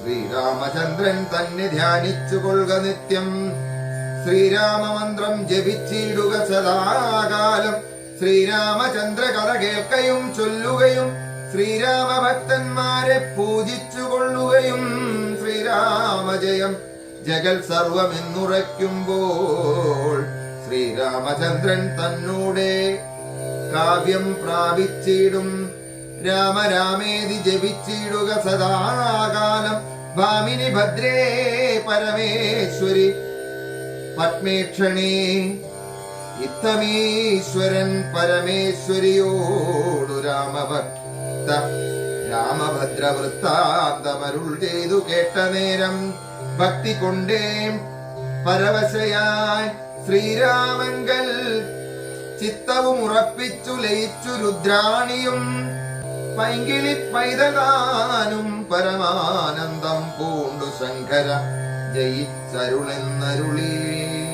ശ്രീരാമചന്ദ്രൻ തന്നെ ധ്യാനിച്ചു കൊള്ളുക നിത്യം. ശ്രീരാമമന്ത്രം ജപിച്ചിടുക സദാകാലം. ശ്രീരാമചന്ദ്ര കഥ കേൾക്കയും ചൊല്ലുകയും ശ്രീരാമഭക്തന്മാരെ പൂജിച്ചു കൊള്ളുകയും ശ്രീരാമജയം ജഗൽ സർവമെന്നുറയ്ക്കുമ്പോൾ ശ്രീരാമചന്ദ്രൻ തന്നൂടെ കാവ്യം പ്രാപിച്ചിടും. രാമരാമേതി ജപിച്ചിടുക സദാകാലം. ഭാമിനി ഭദ്രേ പരമേശ്വരി പത്മേക്ഷണേ ഇത്തമീശ്വരൻ പരമേശ്വരിയോടു രാമഭക്ത രാമഭദ്ര വൃത്താന്തമരുൾ ചെയ്തു കേട്ട നേരം ഭക്തി കൊണ്ടേ പരവശയായി ശ്രീരാമങ്കൽ ചിത്തവും ഉറപ്പിച്ചു ലയിച്ചു രുദ്രാണിയും പൈങ്കിളി പൈതകാനും പരമാനന്ദം ശങ്കര ജയിച്ചരുളെന്നരുളീ.